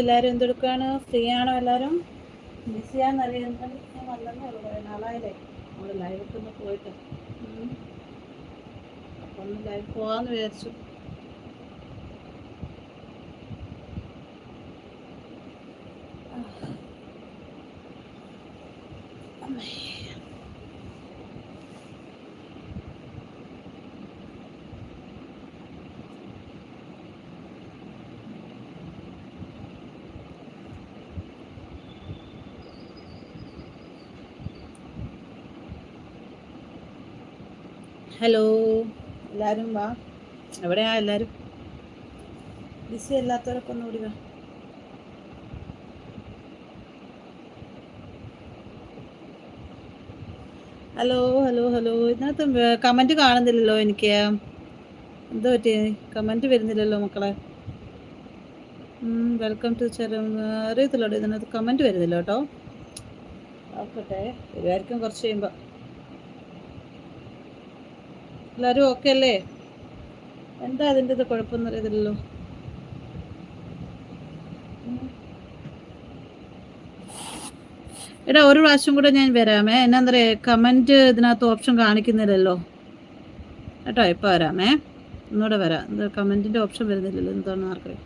എല്ലാവരും എന്തെടുക്കാണ് ഫ്രീ ആണോ എല്ലാവരും ബിസിയാന്നറിയാൻ ഞാൻ പോയിട്ട്. ലൈവ് വിചാരിച്ചു. അമ്മേ. ഹലോ എല്ലാവരും വാ. എവിടെയാ എല്ലാവരും ബിസി അല്ലാത്തവരൊക്കെ ഒന്ന് ഓടി വാ. ഹലോ ഹലോ ഹലോ ഇതിനകത്ത് കമന്റ് കാണുന്നില്ലല്ലോ എനിക്ക്. എന്താ പറ്റി? കമന്റ് വരുന്നില്ലല്ലോ മക്കളെ. വെൽക്കം ടു ചെറും അറിയത്തില്ലോട്ടോ ഇതിനകത്ത് കമന്റ് വരുന്നില്ല കേട്ടോ. നോക്കട്ടെ വരുമായിരിക്കും കുറച്ച് കഴിയുമ്പോൾ എല്ലാവരും ഓക്കെ അല്ലേ? എന്താ അതിന്റെ ഇത് കുഴപ്പമൊന്നും അറിയത്തില്ലല്ലോ. എടാ ഒരു പ്രാവശ്യം കൂടെ ഞാൻ വരാമേ. എന്നാ പറയാ കമന്റ് ഇതിനകത്ത് ഓപ്ഷൻ കാണിക്കുന്നില്ലല്ലോ. കേട്ടോ ഇപ്പോൾ വരാമേ. ഒന്നുകൂടെ വരാം. കമന്റിന്റെ ഓപ്ഷൻ വരുന്നില്ലല്ലോ എന്താണെന്ന് ആർക്കറിയാം.